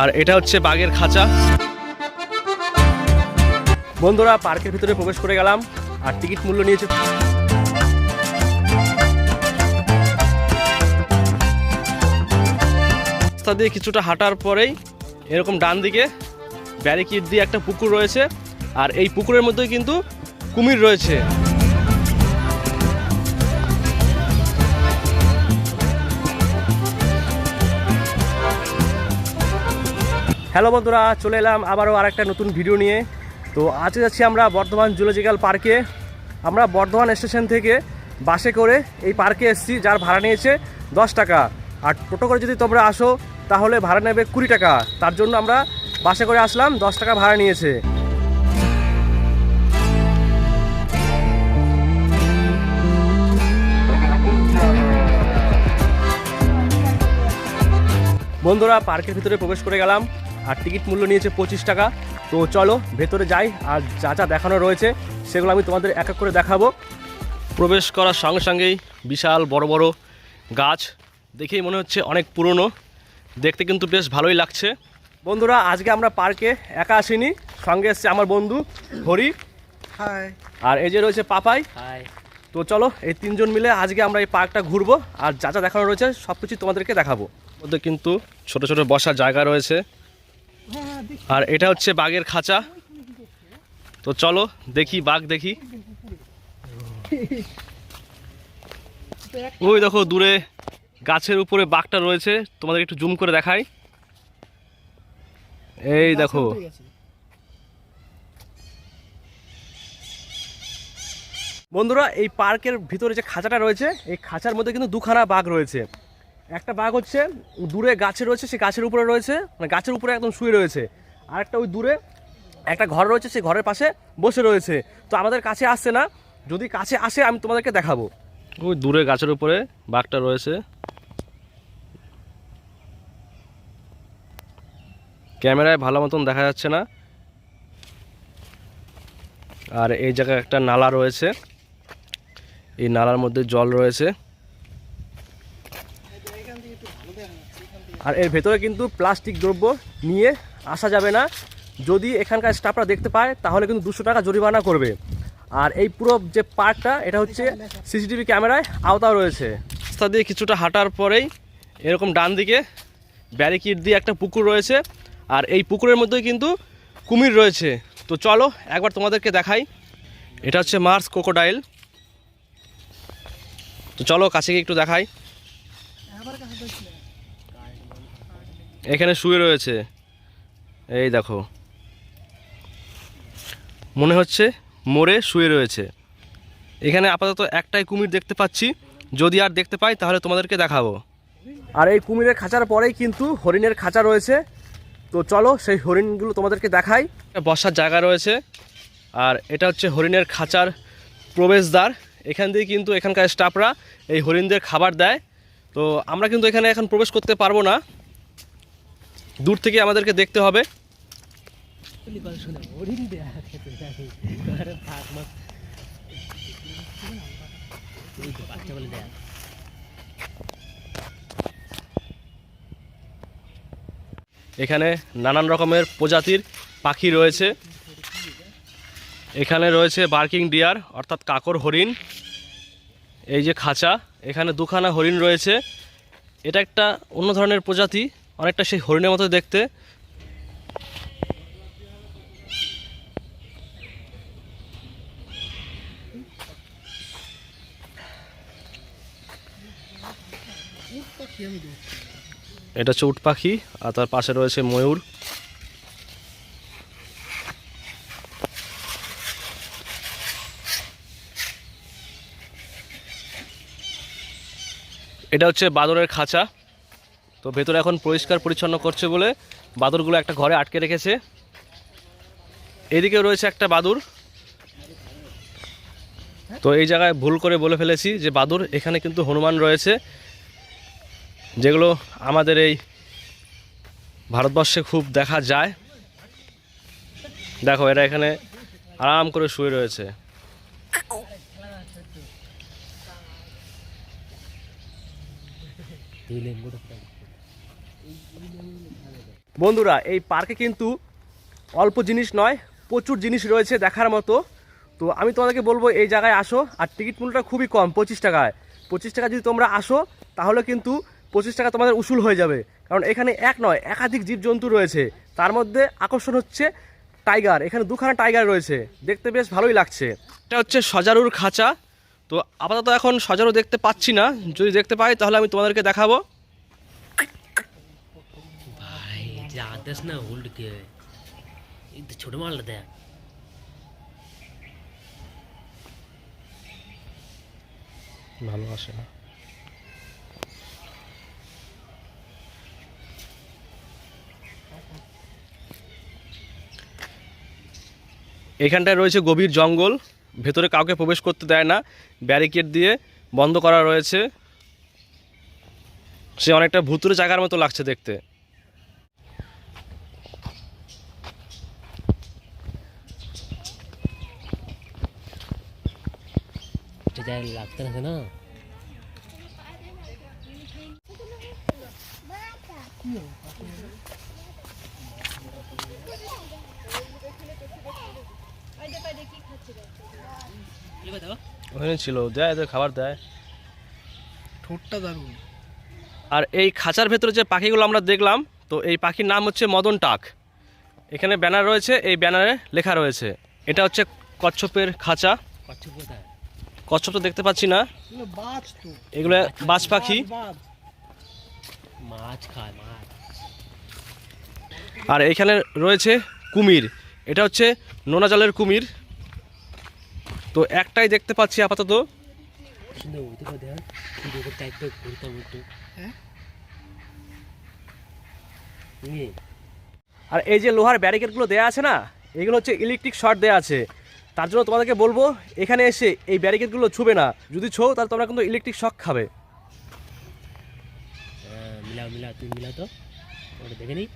আর এটা হচ্ছে বাঘের খাঁচা। বন্ধুরা, পার্কের ভিতরে প্রবেশ করে গেলাম, আর টিকিট মূল্য নিয়েছে রাস্তা দিয়ে কিছুটা হাঁটার পরেই এরকম ডান দিকে ব্যারিকেড দিয়ে একটা পুকুর রয়েছে, আর এই পুকুরের মধ্যেই কিন্তু কুমির রয়েছে। হ্যালো বন্ধুরা, চলে এলাম আবারও আরেকটা নতুন ভিডিও নিয়ে। তো আজকে যাচ্ছি আমরা বর্ধমান জুলজিক্যাল পার্কে আমরা বর্ধমান স্টেশন থেকে বাসে করে এই পার্কে এসেছি, যার ভাড়া নিয়েছে দশ টাকা। আর টোটো করে যদি তোমরা আসো, তাহলে ভাড়া নেবে কুড়ি টাকা। তার জন্য আমরা বাসে করে আসলাম, দশ টাকা ভাড়া নিয়েছে। বন্ধুরা পার্কের ভিতরে প্রবেশ করে গেলাম। আর টিকিট মূল্য নিয়েছে পঁচিশ টাকা। তো চলো ভেতরে যাই আর যা যা দেখানো রয়েছে সেগুলো আমি তোমাদের এক এক করে দেখাবো। প্রবেশ করার সঙ্গে সঙ্গেই বিশাল বড় বড় গাছ দেখেই মনে হচ্ছে অনেক পুরনো। দেখতে কিন্তু বেশ ভালোই লাগছে। বন্ধুরা আজকে আমরা পার্কে একা আসিনি সঙ্গে এসছে আমার বন্ধু হরি। আর এই যে রয়েছে পাপাই। হাই। তো চলো এই তিনজন মিলে আজকে আমরা এই পার্কটা ঘুরবো আর যা যা দেখানো রয়েছে সব কিছু তোমাদেরকে দেখাবো। ওদের কিন্তু ছোট ছোট বসার জায়গা রয়েছে। আর এটা হচ্ছে বাঘের খাঁচা। তো চলো দেখি বাঘ দেখি। ওই দেখো দূরে গাছের উপরে বাঘটা রয়েছে। তোমাদের একটু জুম করে দেখাই। এই দেখো। বন্ধুরা এই পার্কের ভিতরে যে খাঁচাটা রয়েছে এই খাঁচার মধ্যে কিন্তু দুখানা বাঘ রয়েছে। একটা বাঘ হচ্ছে দূরে গাছে রয়েছে, সে গাছের উপরে রয়েছে মানে গাছের উপরে একদম শুয়ে রয়েছে। আর একটা ওই দূরে একটা ঘর রয়েছে সেই ঘরের পাশে বসে রয়েছে। তো আমাদের কাছে আসছে না, যদি কাছে আসে আমি তোমাদেরকে দেখাবো। ওই দূরে গাছের উপরে বাঘটা রয়েছে। ক্যামেরায় ভালো মতন দেখা যাচ্ছে না। আর এই জায়গায় একটা নালা রয়েছে। এই নালার মধ্যে জল রয়েছে। আর এর ভেতরে কিন্তু প্লাস্টিক দ্রব্য নিয়ে আসা যাবে না। যদি এখানকার স্টাফরা দেখতে পায়, তাহলে কিন্তু দুশো টাকা জরিমানা করবে। আর এই পুরো যে পার্কটা এটা হচ্ছে সিসিটিভি ক্যামেরায় আওতাও রয়েছে। রাস্তা দিয়ে কিছুটা হাঁটার পরেই এরকম ডান দিকে ব্যারিকেড দিয়ে একটা পুকুর রয়েছে। আর এই পুকুরের মধ্যেই কিন্তু কুমির রয়েছে। তো চলো, একবার তোমাদেরকে দেখাই। এটা হচ্ছে মার্স কোকোডাইল তো চলো কাছে গিয়ে একটু দেখাই। এখানে শুয়ে রয়েছে। এই দেখো। মনে হচ্ছে মোড়ে শুয়ে রয়েছে। এখানে আপাতত একটাই কুমির দেখতে পাচ্ছি। যদি আর দেখতে পাই তাহলে তোমাদেরকে দেখাবো। আর এই কুমিরের খাঁচার পরেই কিন্তু হরিণের খাঁচা রয়েছে। তো চলো সেই হরিণগুলো তোমাদেরকে দেখাই। বসার জায়গা রয়েছে। আর এটা হচ্ছে হরিণের খাঁচার প্রবেশদ্বার। এখান দিয়ে কিন্তু এখানকার স্টাফরা এই হরিণদের খাবার দেয়। তো আমরা কিন্তু এখানে এখন প্রবেশ করতে পারব না। দূর থেকে আমাদেরকে দেখতে হবে। এখানে নানান রকমের প্রজাতির পাখি রয়েছে। এখানে রয়েছে বার্কিং ডিয়ার, অর্থাৎ কাকর হরিণ। এই যে খাঁচা, এখানে দুখানা হরিণ রয়েছে। এটা একটা অন্য ধরনের প্রজাতি। অনেকটা সেই হরিণের মতো দেখতে। এটা হচ্ছে উট পাখি, আর তার পাশে রয়েছে ময়ূর। এটা হচ্ছে বাদরের খাঁচা। তো ভেতরে এখন পরিষ্কার পরিচ্ছন্ন করছে বলে বাদুরগুলো একটা ঘরে আটকে রেখেছে। এদিকে রয়েছে একটা বাদুর। তো এই জায়গায় ভুল করে বলে ফেলেছি যে বাদুর, এখানে কিন্তু হনুমান রয়েছে। যেগুলো আমাদের এই ভারতবর্ষে খুব দেখা যায়। দেখো, এরা এখানে আরাম করে শুয়ে রয়েছে। বন্ধুরা, এই পার্কে কিন্তু অল্প জিনিস নয়, প্রচুর জিনিস রয়েছে দেখার মতো। তো আমি তোমাদেরকে বলব, এই জায়গায় আসো, আর টিকিট মূল্যটা খুবই কম, পঁচিশ টাকায়। পঁচিশ টাকা যদি তোমরা আসো, তাহলে কিন্তু পঁচিশ টাকা তোমাদের উসুল হয়ে যাবে। কারণ এখানে এক নয়, একাধিক জীবজন্তু রয়েছে। তার মধ্যে আকর্ষণ হচ্ছে টাইগার, এখানে দুখানা টাইগার রয়েছে। দেখতে বেশ ভালোই লাগছে। এটা হচ্ছে সজারুর খাঁচা। তো আপাতত এখন সজারু দেখতে পাচ্ছি না। যদি দেখতে পাই, তাহলে আমি তোমাদেরকে দেখাবো। జాగ్రత్త ఓల్డ్కి ఇది చూడమాలదే এখানটায় রয়েছে গভীর জঙ্গল, ভেতরে কাউকে প্রবেশ করতে দেয় না, ব্যারিকেড দিয়ে বন্ধ করা রয়েছে। সে অনেকটা ভুতুরে জায়গার মতো লাগছে দেখতে। সেটা লাগতে থাকে না। ছিল দেয় খাবার দেয়। আর এই খাঁচার ভেতরে যে পাখিগুলো আমরা দেখলাম তো এই পাখির নাম হচ্ছে মদন টাক। এখানে ব্যানার রয়েছে এই ব্যানারে লেখা রয়েছে। এটা হচ্ছে কচ্ছপের খাঁচা। কচ্ছপ কোথায় কচ্ছপ তো দেখতে পাচ্ছি না। এগুলো বাজ পাখি। আর এখানে রয়েছে কুমির। এটা হচ্ছে নোনা জলের কুমির। তো একটাই দেখতে পাচ্ছি আপাতত। হ্যাঁ? আর এই যে লোহার ব্যারিকেডগুলো দেয়া আছে না এগুলো হচ্ছে ইলেকট্রিক শর্ট দেয়া আছে। তার জন্য তোমাদেরকে বলব এখানে এসে এই ব্যারিকেডগুলো ছুবে না। যদি ছো তাহলে তোমরা কিন্তু ইলেকট্রিক শক খাবে। মিলা তো। দেখে নিই।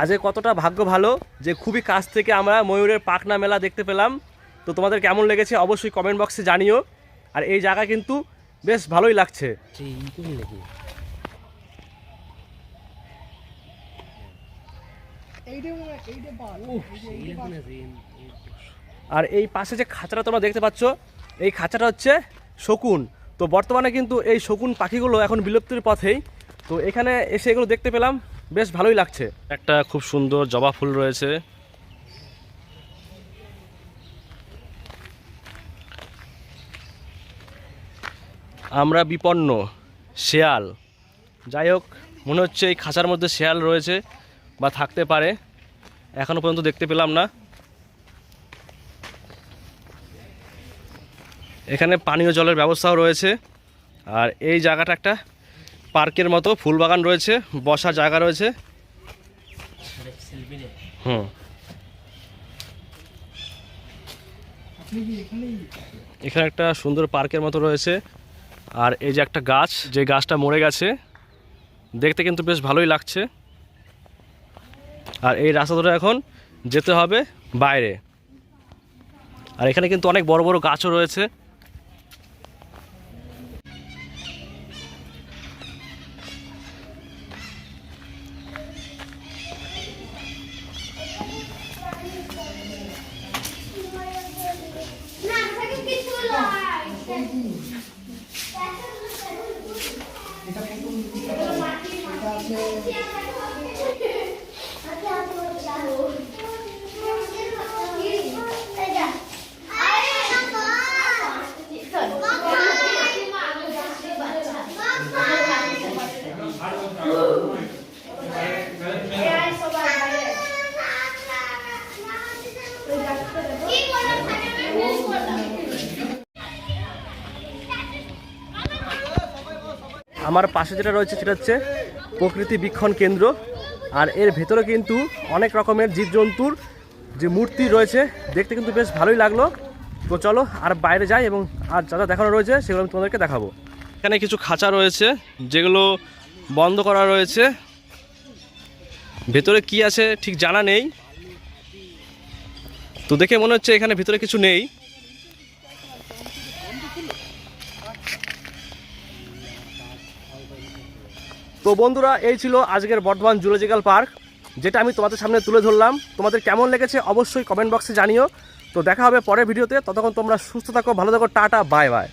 আজকে কতটা ভাগ্য ভালো যে খুবই কাছ থেকে আমরা ময়ূরের পাখনা মেলা দেখতে পেলাম। তো তোমাদের কেমন লেগেছে অবশ্যই কমেন্ট বক্সে জানিও। আর এই জায়গা কিন্তু বেশ ভালোই লাগছে। আর এই পাশে যে খাঁচাটা তোমরা দেখতে পাচ্ছ এই খাঁচাটা হচ্ছে শকুন। তো বর্তমানে কিন্তু এই শকুন পাখিগুলো এখন বিলুপ্তির পথেই। তো এখানে এসে এগুলো দেখতে পেলাম। বেশ ভালোই লাগছে। একটা খুব সুন্দর জবা ফুল রয়েছে। আমরা বিপন্ন, শেয়াল। যাই হোক, মনে হচ্ছে এই খাঁচার মধ্যে শেয়াল রয়েছে বা থাকতে পারে। এখনও পর্যন্ত দেখতে পেলাম না। এখানে পানীয় জলের ব্যবস্থাও রয়েছে। আর এই জায়গাটা একটা পার্কের মতো, ফুল বাগান রয়েছে, বসার জায়গা রয়েছে। হুম। এখানে একটা সুন্দর পার্কের মতো রয়েছে, আর এই যে একটা গাছ, যে গাছটা মরে গেছে, দেখতে কিন্তু বেশ ভালোই লাগছে। আর এই রাস্তা ধরে এখন যেতে হবে বাইরে। আর এখানে কিন্তু অনেক বড় বড় গাছও রয়েছে। এটা আছে আমার পাশে যেটা রয়েছে সেটা হচ্ছে প্রকৃতি বীক্ষণ কেন্দ্র। আর এর ভেতরে কিন্তু অনেক রকমের জীবজন্তুর যে মূর্তি রয়েছে, দেখতে কিন্তু বেশ ভালোই লাগল। তো চলো আর বাইরে যাই এবং আর যা যা দেখানো রয়েছে সেগুলো আমি তোমাদেরকে দেখাবো। এখানে কিছু খাঁচা রয়েছে, যেগুলো বন্ধ করা রয়েছে। ভেতরে কি আছে ঠিক জানা নেই। তো দেখে মনে হচ্ছে এখানে ভিতরে কিছু নেই। তো বন্ধুরা, এই ছিল আজকের বর্ধমান জুলজিক্যাল পার্ক, যেটা আমি তোমাদের সামনে তুলে ধরলাম। তোমাদের কেমন লেগেছে অবশ্যই কমেন্ট বক্সে জানিও। তো দেখা হবে পরের ভিডিওতে। ততক্ষণ তোমরা সুস্থ থাকো, ভালো থাকো, টাটা, বাই বাই।